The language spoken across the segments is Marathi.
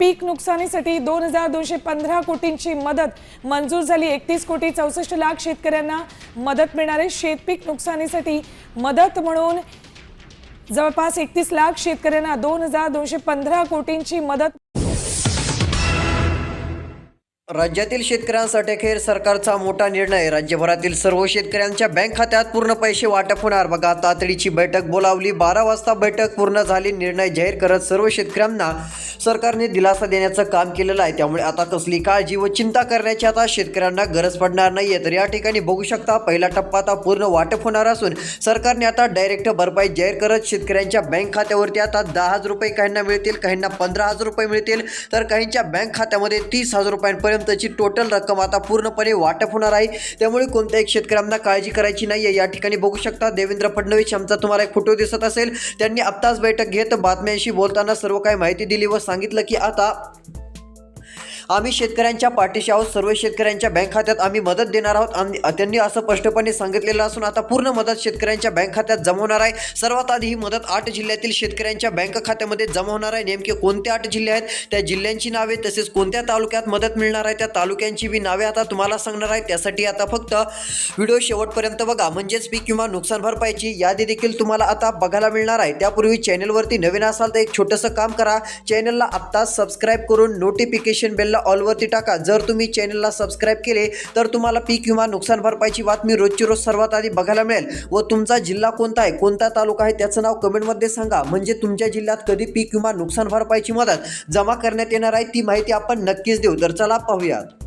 पीक नुकसानीसाठी दोन हजार दोनशे पंधरा कोटींची मदत. मंजूर झाली एकतीस कोटी चौसष्ट लाख शेतकऱ्यांना मदत मिळणार आहे शेतपीक नुकसानीसाठी मदत म्हणून जवळपास एकतीस लाख शेतकऱ्यांना दोन हजार दोनशे पंधरा कोटींची मदत राज्यातील शेतकऱ्यांसाठी अखेर सरकारचा मोठा निर्णय. राज्यभरातील सर्व शेतकऱ्यांच्या बँक खात्यात पूर्ण पैसे वाटप होणार. बघा तातडीची बैठक बोलावली. बारा वाजता बैठक पूर्ण झाली. निर्णय जाहीर करत सर्व शेतकऱ्यांना सरकारने दिलासा देण्याचं काम केलेलं आहे. त्यामुळे आता कसली काळजी व चिंता करण्याची आता शेतकऱ्यांना गरज पडणार नाहीये. तर या ठिकाणी बघू शकता पहिला टप्पा आता पूर्ण वाटप होणार असून सरकारने आता डायरेक्ट भरपाई जाहीर करत शेतकऱ्यांच्या बँक खात्यावरती आता दहा हजार रुपये काहींना मिळतील काहींना पंधरा हजार रुपये मिळतील. तर काहींच्या बँक खात्यामध्ये तीस हजार रुपयांपर्यंत रुपयांपर्यंतची टोटल रक्कम आता पूर्णपणे वाटप होणार आहे. त्यामुळे कोणत्याही शेतकऱ्यांना काळजी करायची नाही. या ठिकाणी बघू शकता देवेंद्र फडणवीस यांचा तुम्हाला एक फोटो दिसत असेल. त्यांनी आत्ताच बैठक घेत बातम्यांशी बोलताना सर्व काही माहिती दिली व सांगितलं की आता आम्ही शेतकऱ्यांच्या पाठीशी आहोत सर्व शेतकऱ्यांच्या बँक खात्यात आम्ही मदत देणार आहोत. आणि त्यांनी असं स्पष्टपणे सांगितलेलं असून आता पूर्ण मदत शेतकऱ्यांच्या बँक खात्यात जमा होणार आहे. सर्वात आधी ही मदत आठ जिल्ह्यातील शेतकऱ्यांच्या बँक खात्यामध्ये जमा होणार आहे. नेमके कोणते आठ जिल्हे आहेत? त्या जिल्ह्यांची नावे तसेच कोणत्या तालुक्यात मदत मिळणार आहे? त्या तालुक्यांची बी नावे आता तुम्हाला सांगणार आहे. त्यासाठी आता फक्त व्हिडिओ शेवटपर्यंत बघा. म्हणजेच पीक किंवा नुकसान भरपाईची यादी देखील तुम्हाला आता बघायला मिळणार आहे. त्यापूर्वी चॅनलवरती नवीन असाल तर एक छोटंसं काम करा. चॅनलला आत्ताच सबस्क्राईब करून नोटिफिकेशन बेलला ऑलवरती टाका. जर तुम्ही चॅनलला सबस्क्राईब केले तर तुम्हाला पीक किंवा नुकसान भरपाईची बातमी रोजची रोज सर्वात आधी बघायला मिळेल. व तुमचा जिल्हा कोणता आहे कोणता तालुका आहे त्याचं नाव कमेंटमध्ये सांगा. म्हणजे तुमच्या जिल्ह्यात कधी पीक किंवा नुकसान भरपाईची मदत जमा करण्यात येणार आहे ती माहिती आपण नक्कीच देऊ. तर चला पाहूयात.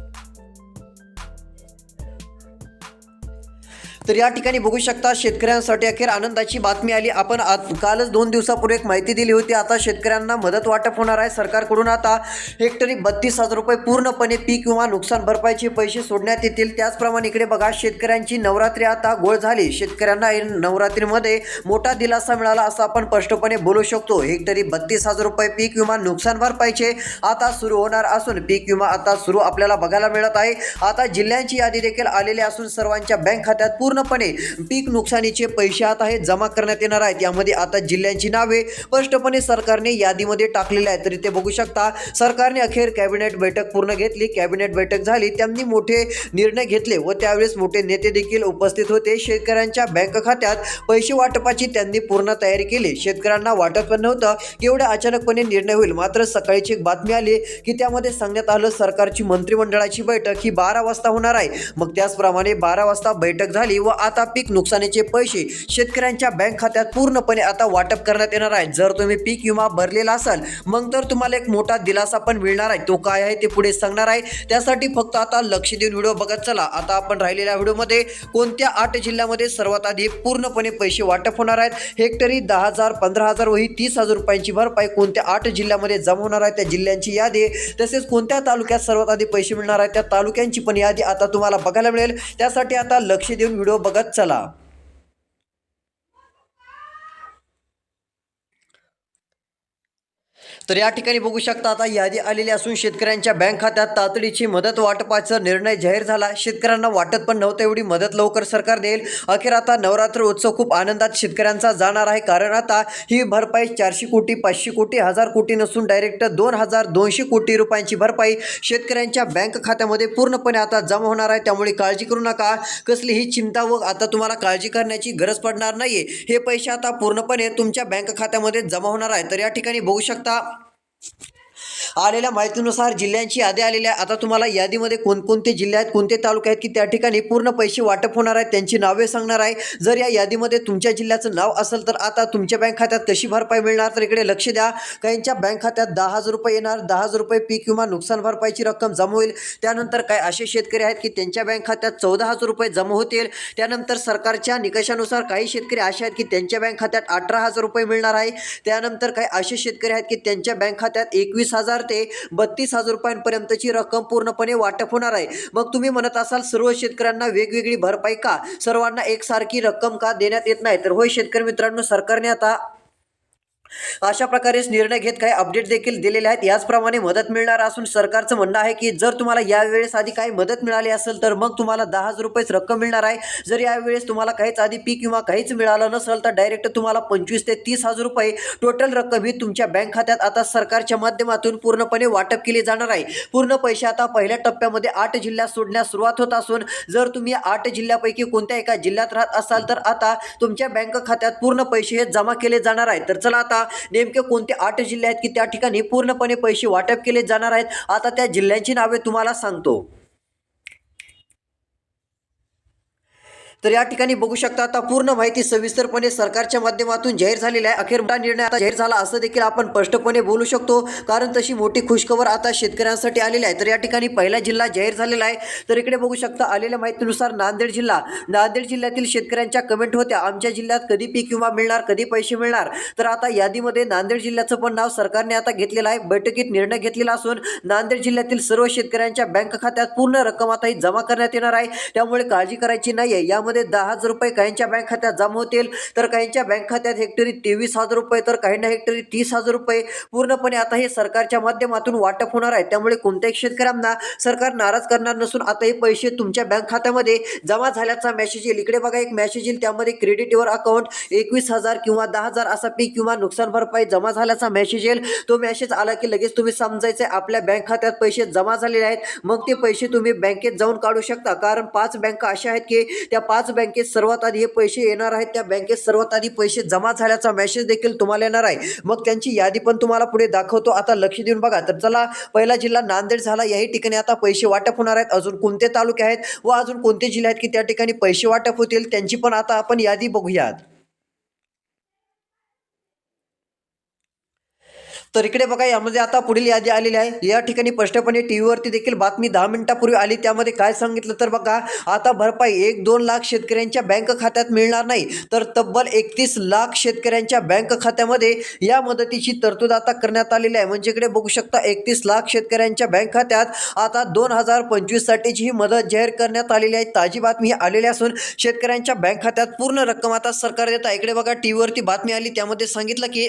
तर या ठिकाणी बघू शकता शेतकऱ्यांसाठी अखेर आनंदाची बातमी आली. आपण आत- कालच दोन दिवसापूर्वी एक माहिती दिली होती. आता शेतकऱ्यांना मदत वाटप होणार आहे. सरकारकडून आता हेक्टरी बत्तीस हजार रुपये पूर्णपणे पीक किंवा नुकसान भरपाईचे पैसे सोडण्यात येतील. त्याचप्रमाणे इकडे बघा शेतकऱ्यांची नवरात्री आता गोळ झाली. शेतकऱ्यांना नवरात्रीमध्ये मोठा दिलासा मिळाला असं आपण स्पष्टपणे बोलू शकतो. हेक्टरी बत्तीस हजार रुपये पीक विमा नुकसान भरपाईचे आता सुरू होणार असून पीक विमा आता सुरू आपल्याला बघायला मिळत आहे. आता जिल्ह्यांची यादी देखील आलेली असून सर्वांच्या बँक खात्यात पूर्ण पूर्णपणे पीक नुकसानीचे पैसे आता हे जमा करण्यात येणार आहेत. यामध्ये आता जिल्ह्यांची नावे स्पष्टपणे सरकारने यादीमध्ये टाकलेले आहेत. तरी ते बघू शकता सरकारने अखेर कॅबिनेट बैठक पूर्ण घेतली. कॅबिनेट बैठक झाली त्यांनी मोठे निर्णय घेतले व त्यावेळेस मोठे नेते देखील उपस्थित होते. शेतकऱ्यांच्या बँक खात्यात पैसे वाटपाची त्यांनी पूर्ण तयारी केली. शेतकऱ्यांना वाटत पण नव्हतं की एवढ्या अचानकपणे निर्णय होईल. मात्र सकाळीची एक बातमी आली की त्यामध्ये सांगण्यात आलं सरकारची मंत्रिमंडळाची बैठक ही बारा वाजता होणार आहे. मग त्याचप्रमाणे बारा वाजता बैठक झाली व आता पीक नुकसानीचे पैसे शेतकऱ्यांच्या बँक खात्यात पूर्णपणे आता वाटप करण्यात येणार आहे. जर तुम्ही पीक विमा भरलेला असाल मग तर तुम्हाला एक मोठा दिलासा पण मिळणार आहे. तो काय आहे ते पुढे सांगणार आहे. त्यासाठी फक्त आता लक्ष देऊन व्हिडिओ बघत चला. आता आपण राहिलेल्या व्हिडिओमध्ये कोणत्या आठ जिल्ह्यामध्ये सर्वात आधी पूर्णपणे पैसे वाटप होणार आहेत? हेक्टरी दहा हजार पंधरा हजार वही तीस हजार रुपयांची भरपाई कोणत्या आठ जिल्ह्यामध्ये जमा होणार आहे? त्या जिल्ह्यांची यादी तसेच कोणत्या तालुक्यात सर्वात आधी पैसे मिळणार आहेत? त्या तालुक्यांची पण यादी आता तुम्हाला बघायला मिळेल. त्यासाठी आता लक्ष देऊन व्हिडिओ बघत चला. तर या ठिकाणी बघू शकता आता यादी आलेली असून शेतकऱ्यांच्या बँक खात्यात तातडीची मदत वाटपाचा निर्णय जाहीर झाला. शेतकऱ्यांना वाटत पण नव्हतं एवढी मदत लवकर सरकार देईल. अखेर आता नवरात्र उत्सव खूप आनंदात शेतकऱ्यांचा जाणार आहे. कारण आता ही भरपाई चारशे कोटी पाचशे कोटी हजार कोटी नसून डायरेक्ट दोन हजार दोनशे कोटी रुपयांची भरपाई शेतकऱ्यांच्या बँक खात्यामध्ये पूर्णपणे आता जमा होणार आहे. त्यामुळे काळजी करू नका. कसलीही चिंता व आता तुम्हाला काळजी करण्याची गरज पडणार नाही हे पैसे आता पूर्णपणे तुमच्या बँक खात्यामध्ये जमा होणार आहे. तर या ठिकाणी बघू शकता Thank you. आलेल्या माहितीनुसार जिल्ह्यांची यादी आलेल्या आहे. आता तुम्हाला यादीमध्ये कोणकोणते जिल्हे आहेत कोणते तालुके आहेत की त्या ठिकाणी पूर्ण पैसे वाटप होणार आहेत त्यांची नावे सांगणार आहे. जर या यादीमध्ये तुमच्या जिल्ह्याचं नाव असेल तर आता तुमच्या बँक खात्यात कशी भरपाई मिळणार तर इकडे लक्ष द्या. काहींच्या बँक खात्यात दहा हजार रुपये येणार दहा हजार रुपये पीक किंवा नुकसान भरपाईची रक्कम जमा होईल. त्यानंतर काही असे शेतकरी आहेत की त्यांच्या बँक खात्यात चौदा हजार रुपये जमा होतील. त्यानंतर सरकारच्या निकषानुसार काही शेतकरी असे आहेत की त्यांच्या बँक खात्यात अठरा हजार रुपये मिळणार आहे. त्यानंतर काही असे शेतकरी आहेत की त्यांच्या बँक खात्यात एकवीस हजार ते? बत्तीस हजार रुपयांपर्यंतची रक्कम पूर्णपणे वाटप होणार आहे. मग तुम्ही म्हणत असाल सर्व शेतकऱ्यांना वेगवेगळी भरपाई का? सर्वांना एकसारखी रक्कम का देण्यात येत नाही? तर होय शेतकरी मित्रांनो सरकारने आता अशा प्रकारेच निर्णय घेत काही अपडेट देखील दिलेले आहेत. याचप्रमाणे मदत मिळणार असून सरकारचं म्हणणं आहे की जर तुम्हाला यावेळेस आधी काही मदत मिळाली असेल तर मग तुम्हाला दहा हजार रुपयेच रक्कम मिळणार आहे. जर यावेळेस तुम्हाला काहीच आधी पीक किंवा काहीच मिळालं नसेल तर डायरेक्ट तुम्हाला पंचवीस ते तीस हजार रुपये टोटल रक्कम ही तुमच्या बँक खात्यात आता सरकारच्या माध्यमातून पूर्णपणे वाटप केली जाणार आहे. पूर्ण पैसे आता पहिल्या टप्प्यामध्ये आठ जिल्ह्यात सोडण्यास सुरुवात होत असून जर तुम्ही आठ जिल्ह्यापैकी कोणत्या एका जिल्ह्यात राहत असाल तर आता तुमच्या बँक खात्यात पूर्ण पैसे हे जमा केले जाणार आहे तर चला आता नेमके कोणते आठ जिल्हे आहेत की त्या ठिकाणी पूर्णपणे पैसे वाटप केले जाणार आहेत? आता त्या जिल्ह्यांची नावे तुम्हाला सांगतो. तर या ठिकाणी बघू शकता आता पूर्ण माहिती सविस्तरपणे सरकारच्या माध्यमातून जाहीर झालेली आहे. अखेर मोठा निर्णय आता जाहीर झाला असं देखील आपण स्पष्टपणे बोलू शकतो. कारण तशी मोठी खुशखबर आता शेतकऱ्यांसाठी आलेली आहे. तर या ठिकाणी पहिला जिल्हा जाहीर झालेला आहे. तर इकडे बघू शकता आलेल्या माहितीनुसार नांदेड जिल्हा. नांदेड जिल्ह्यातील शेतकऱ्यांच्या कमेंट होत्या. आमच्या जिल्ह्यात कधी पीक विमा मिळणार कधी पैसे मिळणार? तर आता यादीमध्ये नांदेड जिल्ह्याचं पण नाव सरकारने आता घेतलेलं आहे. बैठकीत निर्णय घेतलेला असून नांदेड जिल्ह्यातील सर्व शेतकऱ्यांच्या बँक खात्यात पूर्ण रक्कम आता ही जमा करण्यात येणार आहे. त्यामुळे काळजी करायची नाही आहे यामध्ये दहा हजार रुपये काहींच्या बँक खात्यात जमा होतील. तर काहींच्या बँक खात्यात हेक्टरी तेवीस हजार रुपये तर काहींना हेक्टरी तीस हजार रुपये. पूर्णपणे आता हे सरकारच्या माध्यमातून वाटप होणार आहे. त्यामुळे कोणत्याही शेतकऱ्यांना सरकार नाराज करणार नसून आता हे पैसे तुमच्या बँक खात्यामध्ये जमा झाल्याचा मेसेज येईल. इकडे बघा एक मेसेज येईल. त्यामध्ये क्रेडिट युअर अकाउंट एकवीस हजार किंवा दहा हजार असा पीक किंवा नुकसान भरपाई जमा झाल्याचा मेसेज येईल. तो मेसेज आला की लगेच तुम्ही समजायचे आपल्या बँक खात्यात पैसे जमा झालेले आहेत. मग ते पैसे तुम्ही बँकेत जाऊन काढू शकता. कारण पाच बँका अशा आहेत की त्या पाच आज बँकेत सर्वात आधी हे पैसे येणार आहेत त्या बँकेत सर्वात आधी पैसे जमा झाल्याचा मेसेज देखील तुम्हाला येणार आहे. मग त्यांची यादी पण तुम्हाला पुढे दाखवतो. आता लक्ष देऊन बघा. तर चला पहिला जिल्हा नांदेड झाला. याही ठिकाणी आता पैसे वाटप होणार आहेत. अजून कोणते तालुके आहेत व अजून कोणते जिल्हे आहेत की त्या ठिकाणी पैसे वाटप होतील? त्यांची पण आता आपण यादी बघूयात. तर इकडे बघा यामध्ये आता पुढील यादी आलेली आहे. या ठिकाणी स्पष्टपणे टी व्हीवरती देखील बातमी दहा मिनिटापूर्वी आली. त्यामध्ये काय सांगितलं तर बघा आता भरपाई एक दोन लाख शेतकऱ्यांच्या बँक खात्यात मिळणार नाही. तर तब्बल एकतीस लाख शेतकऱ्यांच्या बँक खात्यामध्ये या मदतीची तरतूद आता करण्यात आलेली आहे. म्हणजे इकडे बघू शकता एकतीस लाख शेतकऱ्यांच्या बँक खात्यात आता दोन हजार पंचवीससाठीची ही मदत जाहीर करण्यात आलेली आहे. ताजी बातमी ही आलेली असून शेतकऱ्यांच्या बँक खात्यात पूर्ण रक्कम आता सरकार देत आहे. इकडे बघा टी व्हीवरती बातमी आली. त्यामध्ये सांगितलं की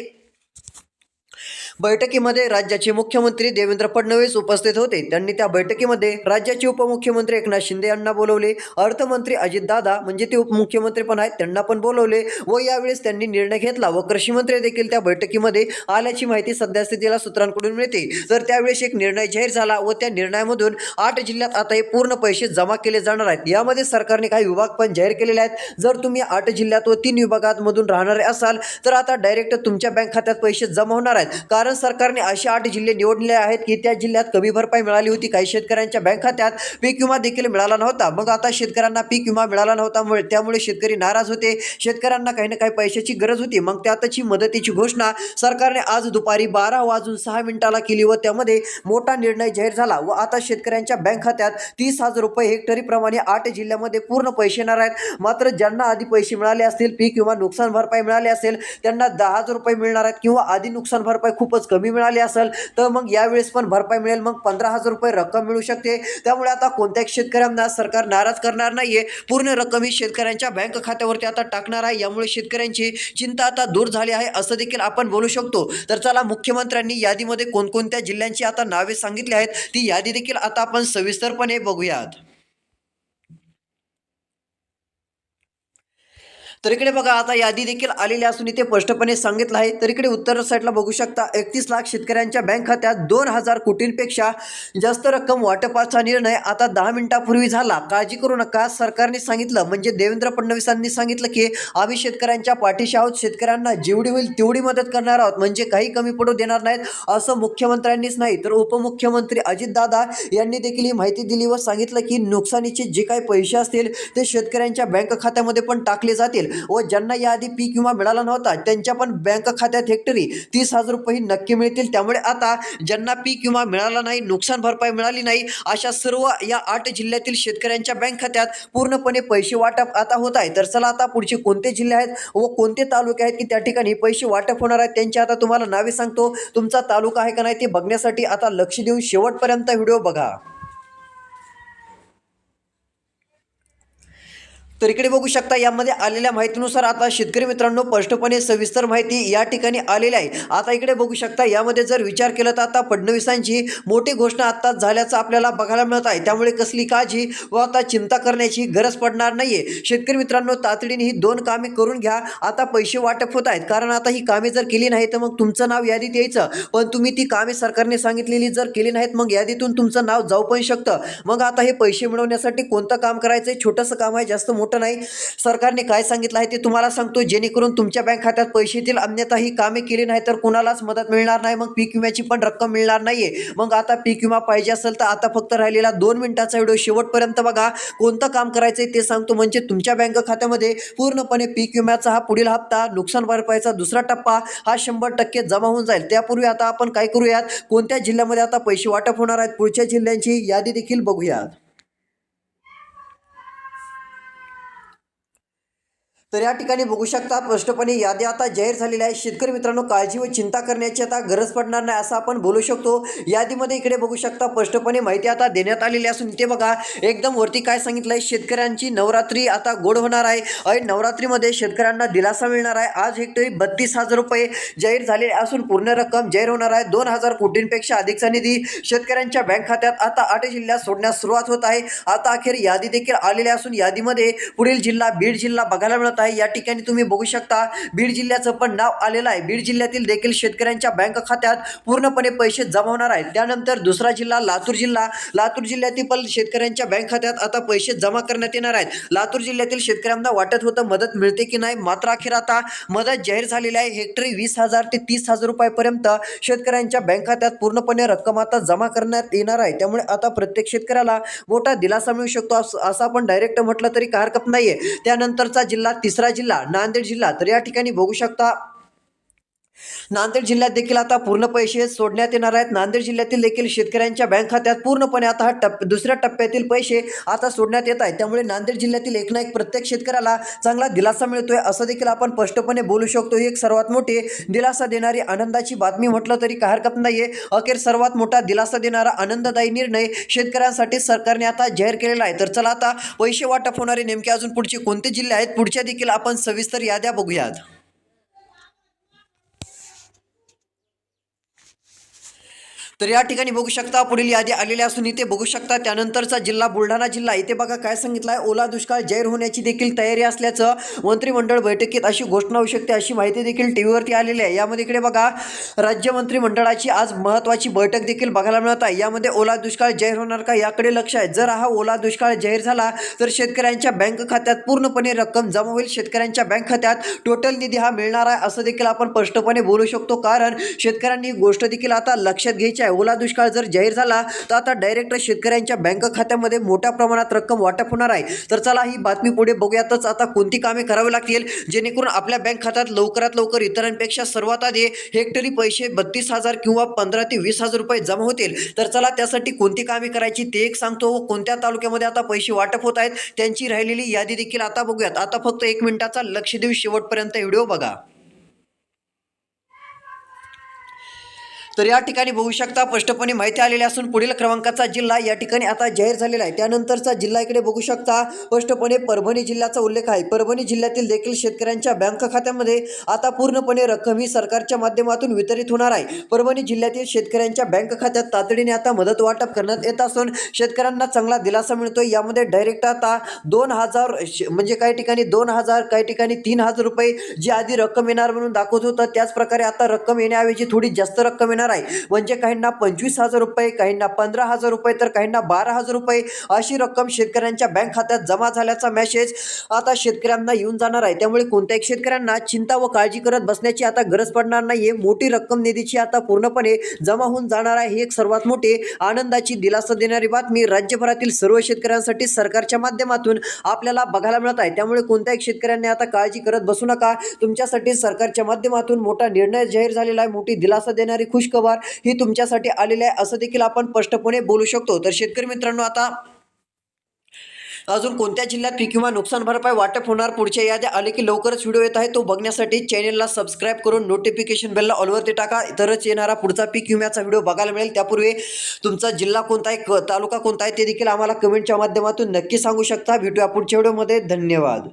बैठकीमध्ये राज्याचे मुख्यमंत्री देवेंद्र फडणवीस उपस्थित होते. त्यांनी त्या बैठकीमध्ये राज्याचे उपमुख्यमंत्री एकनाथ शिंदे यांना बोलवले. अर्थमंत्री अजितदादा म्हणजे ते उपमुख्यमंत्री पण आहेत त्यांना पण बोलवले व यावेळेस त्यांनी निर्णय घेतला व कृषी मंत्री देखील त्या बैठकीमध्ये आल्याची माहिती सध्यास्थितीला सूत्रांकडून मिळते. तर त्यावेळेस एक निर्णय जाहीर झाला व त्या निर्णयामधून आठ जिल्ह्यात आता हे पूर्ण पैसे जमा केले जाणार आहेत. यामध्ये सरकारने काही विभाग पण जाहीर केलेले आहेत. जर तुम्ही आठ जिल्ह्यात व तीन विभागात मधून राहणारे असाल तर आता डायरेक्ट तुमच्या बँक खात्यात पैसे जमा होणार आहेत. कारण सरकारने असे आठ जिल्हे निवडले आहेत की त्या जिल्ह्यात कमी भरपाई मिळाली होती. काही शेतकऱ्यांच्या बँक खात्यात पीक विमा देखील मिळाला नव्हता. मग आता शेतकऱ्यांना पीक विमा मिळाला नव्हता. त्यामुळे शेतकरी नाराज होते. शेतकऱ्यांना काही ना काही पैशाची गरज होती. मग त्यातची मदतीची घोषणा सरकारने आज दुपारी बारा वाजून सहा मिनिटाला केली व त्यामध्ये मोठा निर्णय जाहीर झाला व आता शेतकऱ्यांच्या बँक खात्यात तीस हजार रुपये हेक्टरीप्रमाणे आठ जिल्ह्यामध्ये पूर्ण पैसे येणार आहेत. मात्र ज्यांना आधी पैसे मिळाले असतील पीक विमा नुकसान भरपाई मिळाली असेल त्यांना दहा हजार रुपये मिळणार आहेत किंवा आधी नुकसान भरपाई खूप खूपच कमी मिळाली असेल तर मग यावेळेस पण भरपाई मिळेल. मग पंधरा हजार रुपये रक्कम मिळू शकते. त्यामुळे आता कोणत्याही शेतकऱ्यांना सरकार नाराज करणार नाहीये. पूर्ण रक्कम ही शेतकऱ्यांच्या बँक खात्यावरती आता टाकणार आहे. यामुळे शेतकऱ्यांची चिंता आता दूर झाली आहे असं देखील आपण बोलू शकतो. तर चला मुख्यमंत्र्यांनी यादीमध्ये कोणकोणत्या जिल्ह्यांची आता नावे सांगितली आहेत ती यादी देखील आता आपण सविस्तरपणे बघूयात. तर इकडे बघा आता यादी देखील आलेली असून इथे स्पष्टपणे सांगितलं आहे. तर इकडे उत्तर साईडला बघू शकता एकतीस लाख शेतकऱ्यांच्या बँक खात्यात दोन हजार कोटींपेक्षा जास्त रक्कम वाटपाचा निर्णय आता दहा मिनिटापूर्वी झाला. काळजी करू नका. सरकारने सांगितलं म्हणजे देवेंद्र फडणवीसांनी सांगितलं की आम्ही शेतकऱ्यांच्या पाठीशी आहोत. शेतकऱ्यांना जेवढी होईल तेवढी मदत करणार आहोत. म्हणजे काही कमी पडू देणार नाहीत असं मुख्यमंत्र्यांनीच नाही. तर उपमुख्यमंत्री अजितदादा यांनी देखील ही माहिती दिली व सांगितलं की नुकसानीचे जे काही पैसे असतील ते शेतकऱ्यांच्या बँक खात्यामध्ये पण टाकले जातील. व ज्यांना याआधी पीक विमा मिळाला नव्हता त्यांच्या पण बँक खात्यात हेक्टरी तीस हजार रुपये नक्की मिळतील. त्यामुळे आता ज्यांना पीक विमा मिळाला नाही नुकसान भरपाई मिळाली नाही अशा सर्व या आठ जिल्ह्यातील शेतकऱ्यांच्या बँक खात्यात पूर्णपणे पैसे वाटप आता होत आहे. तर चला आता पुढचे कोणते जिल्हे आहेत व कोणते तालुके आहेत की त्या ठिकाणी पैसे वाटप होणार आहेत त्यांची आता तुम्हाला नावे सांगतो. तुमचा तालुका आहे का नाही ते बघण्यासाठी आता लक्ष देऊन शेवटपर्यंत व्हिडिओ बघा. तर इकडे बघू शकता यामध्ये आलेल्या माहितीनुसार आता शेतकरी मित्रांनो स्पष्टपणे सविस्तर माहिती या ठिकाणी आलेली आहे. आता इकडे बघू शकता यामध्ये जर विचार केला तर आता फडणवीसांची मोठी घोषणा आत्ताच झाल्याचं आपल्याला बघायला मिळत आहे. त्यामुळे कसली काळजी व आता चिंता करण्याची गरज पडणार नाहीये. शेतकरी मित्रांनो तातडीने ही दोन कामे करून घ्या. आता पैसे वाटप होत आहेत. कारण आता ही कामे जर केली नाही तर मग तुमचं नाव यादीत यायचं. पण तुम्ही ती कामे सरकारने सांगितलेली जर केली नाहीत मग यादीतून तुमचं नाव जाऊ पण शकतं. मग आता हे पैसे मिळवण्यासाठी कोणतं काम करायचं छोटंसं काम आहे जास्त मोठं नाही. सरकारने काय सांगितलं आहे ते तुम्हाला सांगतो. जेणेकरून तुमच्या बँक खात्यात पैसे येतील. अन्यथा ही कामे केली नाही तर कुणालाच मदत मिळणार नाही. मग पीक विम्याची पण रक्कम मिळणार नाहीये. मग आता पीक विमा पाहिजे असेल तर आता फक्त राहिलेला दोन मिनिटाचा व्हिडिओ शेवटपर्यंत बघा. कोणतं काम करायचंय ते सांगतो. म्हणजे तुमच्या बँक खात्यामध्ये पूर्णपणे पीक विम्याचा हा पुढील हप्ता नुकसान भरपाईचा दुसरा टप्पा हा शंभर टक्के जमा होऊन जाईल. त्यापूर्वी आता आपण काय करूयात? कोणत्या जिल्ह्यामध्ये आता पैसे वाटप होणार आहेत? पुढच्या जिल्ह्यांची यादी देखील बघूयात. तर या ठिकाणी बघू शकता स्पष्टपणे यादी आता जाहीर झालेली आहे. शेतकरी मित्रांनो काळजी व चिंता करण्याची आता गरज पडणार नाही असं आपण बोलू शकतो. यादीमध्ये इकडे बघू शकता स्पष्टपणे माहिती आता देण्यात आलेली असून इथे बघा एकदम वरती काय सांगितलं आहे शेतकऱ्यांची नवरात्री आता गोड होणार आहे. आणि नवरात्रीमध्ये शेतकऱ्यांना दिलासा मिळणार आहे. आज हेक्टरी बत्तीस हजार रुपये जाहीर झालेले असून पूर्ण रक्कम जाहीर होणार आहे. दोन हजार कोटींपेक्षा अधिकचा निधी शेतकऱ्यांच्या बँक खात्यात आता आठ जिल्ह्यात सोडण्यास सुरुवात होत आहे. आता अखेर यादी देखील आलेली असून यादीमध्ये पुढील जिल्हा बीड जिल्हा बघायला मिळत आहे. या ठिकाणी तुम्ही बघू शकता बीड जिल्ह्याचं पण नाव आलेलं आहे. बीड जिल्ह्यातील देखील शेतकऱ्यांच्या बँक खात्यात पूर्णपणे पैसे जमा होणार आहेत. त्यानंतर दुसरा जिल्हा लातूर जिल्हा. लातूर जिल्ह्यातील पण शेतकऱ्यांच्या बँक खात्यात आता पैसे जमा करण्यात येणार आहेत. लातूर जिल्ह्यातील शेतकऱ्यांना वाटत होतं मदत मिळते की नाही? मात्र अखेर आता मदत जाहीर झालेली आहे. हेक्टरी वीस हजार ते तीस हजार रुपयापर्यंत शेतकऱ्यांच्या बँक खात्यात पूर्णपणे रक्कम आता जमा करण्यात येणार आहे. त्यामुळे आता प्रत्येक शेतकऱ्याला मोठा दिलासा मिळू शकतो. असं आपण डायरेक्ट म्हटलं तरी काय हरकत नाहीये. त्यानंतरचा जिल्हा तिसरा जिल्हा नांदेड जिल्हा. तर या ठिकाणी बघू शकता नांदेड जिल्ह्यात देखील आता पूर्ण पैसे सोडण्यात येणार आहेत. नांदेड जिल्ह्यातील देखील शेतकऱ्यांच्या बँक खात्यात पूर्णपणे आता हा टप्प दुसऱ्या टप्प्यातील पैसे आता सोडण्यात येत आहेत. त्यामुळे नांदेड जिल्ह्यातील एक ना एक प्रत्येक शेतकऱ्याला चांगला दिलासा मिळतोय असं देखील आपण स्पष्टपणे बोलू शकतो. ही एक सर्वात मोठी दिलासा देणारी आनंदाची बातमी म्हटलं तरी काय हरकत नाहीये. अखेर सर्वात मोठा दिलासा देणारा आनंददायी निर्णय शेतकऱ्यांसाठी सरकारने आता जाहीर केलेला आहे. तर चला आता पैसे वाटप होणारे नेमके अजून पुढचे कोणते जिल्हे आहेत? पुढच्या देखील आपण सविस्तर याद्या बघूयात. तर या ठिकाणी बघू शकता पुढील यादी आलेली असून इथे बघू शकता त्यानंतरचा जिल्हा बुलढाणा जिल्हा. इथे बघा काय सांगितलं आहे ओला दुष्काळ जाहीर होण्याची देखील तयारी असल्याचं मंत्रिमंडळ बैठकीत अशी घोषणा होऊ शकते अशी माहिती देखील टी व्हीवरती आलेली आहे. यामध्ये इकडे बघा राज्य मंत्रिमंडळाची आज महत्त्वाची बैठक देखील बघायला मिळत आहे. यामध्ये ओला दुष्काळ जाहीर होणार का याकडे लक्ष आहे. जर हा ओला दुष्काळ जाहीर झाला तर शेतकऱ्यांच्या बँक खात्यात पूर्णपणे रक्कम जमा होईल. शेतकऱ्यांच्या बँक खात्यात टोटल निधी हा मिळणार आहे असं देखील आपण स्पष्टपणे बोलू शकतो. कारण शेतकऱ्यांनी ही गोष्ट देखील आता लक्षात घ्यायची आहे. ओला दुष्काळ जर जाहीर झाला तर आता डायरेक्ट शेतकऱ्यांच्या बँक खात्यामध्ये मोठ्या प्रमाणात रक्कम वाटप होणार आहे. तर चला ही बातमी पुढे बघूयातच. आता कोणती कामे करावी लागतील? जेणेकरून आपल्या बँक खात्यात लवकरात लवकर इतरांपेक्षा सर्वात आधी हेक्टरी पैसे बत्तीस हजार किंवा पंधरा ते वीस हजार रुपये जमा होतील. तर चला त्यासाठी कोणती कामे करायची ते एक सांगतो. व कोणत्या तालुक्यामध्ये आता पैसे वाटप होत आहेत त्यांची राहिलेली यादी देखील आता बघूयात. आता फक्त एक मिनिटाचा लक्ष देऊ शेवटपर्यंत व्हिडिओ बघा. तर या ठिकाणी बघू शकता स्पष्टपणे माहिती आलेली असून पुढील क्रमांकाचा जिल्हा या ठिकाणी आता जाहीर झालेला आहे. त्यानंतरचा जिल्हा इकडे बघू शकता. स्पष्टपणे परभणी जिल्ह्याचा उल्लेख आहे. परभणी जिल्ह्यातील देखील शेतकऱ्यांच्या बँक खात्यामध्ये आता पूर्णपणे रक्कम ही सरकारच्या माध्यमातून वितरित होणार आहे. परभणी जिल्ह्यातील शेतकऱ्यांच्या बँक खात्यात तातडीने आता मदत वाटप करण्यात येत असून शेतकऱ्यांना चांगला दिलासा मिळतोय. यामध्ये डायरेक्ट आता दोन हजार म्हणजे काही ठिकाणी दोन हजार काही ठिकाणी तीन हजार रुपये जी आधी रक्कम येणार म्हणून दाखवत होतं त्याचप्रकारे आता रक्कम येण्याऐवजी थोडी जास्त रक्कम येणार आहे. म्हणजे काहींना पंचवीस हजार रुपये काहींना पंधरा हजार रुपये तर काहींना बारा हजार रुपये अशी रक्कम शेतकऱ्यांच्या बँक खात्यात जमा झाल्याचा मेसेज आता शेतकऱ्यांना येऊन जाणार आहे. त्यामुळे कोणत्याही शेतकऱ्यांना चिंता व काळजी करत बसण्याची आता गरज पडणार नाहीये. मोठी रक्कम निधीची आता पूर्णपणे जमा होऊन जाणार आहे. ही एक सर्वात मोठी आनंदाची दिलासा देणारी बातमी राज्यभरातील सर्व शेतकऱ्यांसाठी सरकारच्या माध्यमातून आपल्याला बघायला मिळत आहे. त्यामुळे कोणत्याही शेतकऱ्यांनी आता काळजी करत बसू नका. तुमच्यासाठी सरकारच्या माध्यमातून मोठा निर्णय जाहीर झालेला आहे. मोठी दिलासा देणारी कवार ही तुमच्यासाठी आलेली आहे. असं देखील आपण स्पष्टपणे बोलू शकतो. तर शेतकरी मित्रांनो आता अजून कोणत्या जिल्ह्यात पीक किंवा नुकसान भरपाई वाटप होणार? पुढच्या याद्या आले की लवकरच व्हिडिओ येत आहे. तो बघण्यासाठी चॅनेलला सबस्क्राईब करून नोटिफिकेशन बेलला ऑलवरती टाका. तरच येणारा पुढचा पीक विम्याचा व्हिडिओ बघायला मिळेल. त्यापूर्वी तुमचा जिल्हा कोणता आहे क- तालुका कोणता आहे ते देखील आम्हाला कमेंटच्या माध्यमातून नक्की सांगू शकता. भेटूया पुढच्या व्हिडिओमध्ये. धन्यवाद.